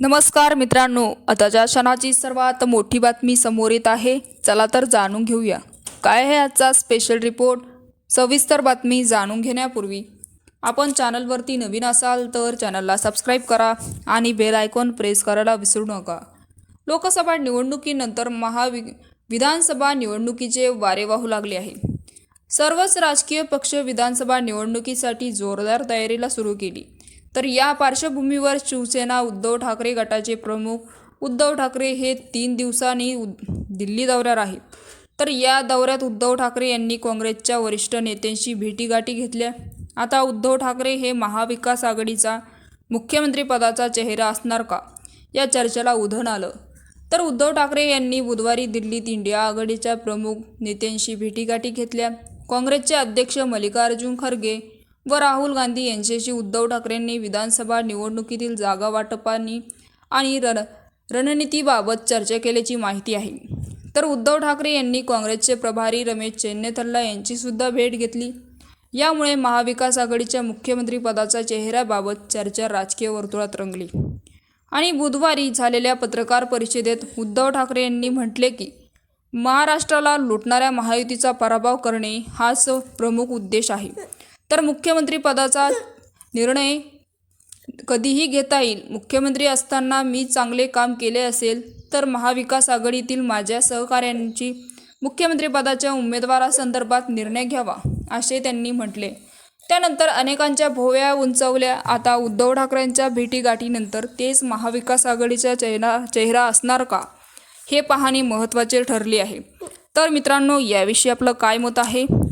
नमस्कार मित्रांनो आताच्या क्षणाची सर्वात मोठी बातमी समोर येत आहे चला तर जाणून घेऊया. काय आहे आजचा स्पेशल रिपोर्ट सविस्तर बातमी जाणून घेण्यापूर्वी आपण चॅनलवरती नवीन असाल तर चॅनलला सबस्क्राईब करा आणि बेल आयकॉन प्रेस करायला विसरू नका. लोकसभा निवडणुकीनंतर महावि विधानसभा निवडणुकीचे वारे वाहू लागले आहे. सर्वच राजकीय पक्ष विधानसभा निवडणुकीसाठी जोरदार तयारीला सुरू केली. तर या पार्श्वभूमीवर शिवसेना उद्धव ठाकरे गटाचे प्रमुख उद्धव ठाकरे हे तीन दिवसांनी उद- दिल्ली दौऱ्यावर आहेत. तर या दौऱ्यात उद्धव ठाकरे यांनी काँग्रेसच्या वरिष्ठ नेत्यांशी भेटीगाठी घेतल्या. आता उद्धव ठाकरे हे महाविकास आघाडीचा मुख्यमंत्रीपदाचा चेहरा असणार का? या चर्चेला उधन आलं. तर उद्धव ठाकरे यांनी बुधवारी दिल्लीत इंडिया आघाडीच्या प्रमुख नेत्यांशी भेटीगाठी घेतल्या. काँग्रेसचे अध्यक्ष मल्लिकार्जुन खरगे व राहुल गांधी यांच्याशी उद्धव ठाकरेंनी विधानसभा निवडणुकीतील जागा वाटपानी आणि रण रणनीतीबाबत चर्चा केल्याची माहिती आहे. तर उद्धव ठाकरे यांनी काँग्रेसचे प्रभारी रमेश चेन्नेथल्ला यांचीसुद्धा भेट घेतली. यामुळे महाविकास आघाडीच्या मुख्यमंत्रीपदाचा चेहऱ्याबाबत चर्चा राजकीय वर्तुळात रंगली. आणि बुधवारी झालेल्या पत्रकार परिषदेत उद्धव ठाकरे यांनी म्हटले की महाराष्ट्राला लुटणाऱ्या महायुतीचा पराभव करणे हाच प्रमुख उद्देश आहे. तर मुख्यमंत्रीपदाचा निर्णय कधीही घेता येईल. मुख्यमंत्री असताना मी चांगले काम केले असेल तर महाविकास आघाडीतील माझ्या सहकाऱ्यांची मुख्यमंत्रीपदाच्या उमेदवारासंदर्भात निर्णय घ्यावा असे त्यांनी म्हटले. त्यानंतर अनेकांच्या भोव्या उंचावल्या. आता उद्धव ठाकरेंच्या भेटीगाठीनंतर तेच महाविकास आघाडीचा चेहरा चेहरा असणार का? हे पाहणे महत्त्वाचे ठरले आहे. तर मित्रांनो याविषयी आपलं काय मत आहे?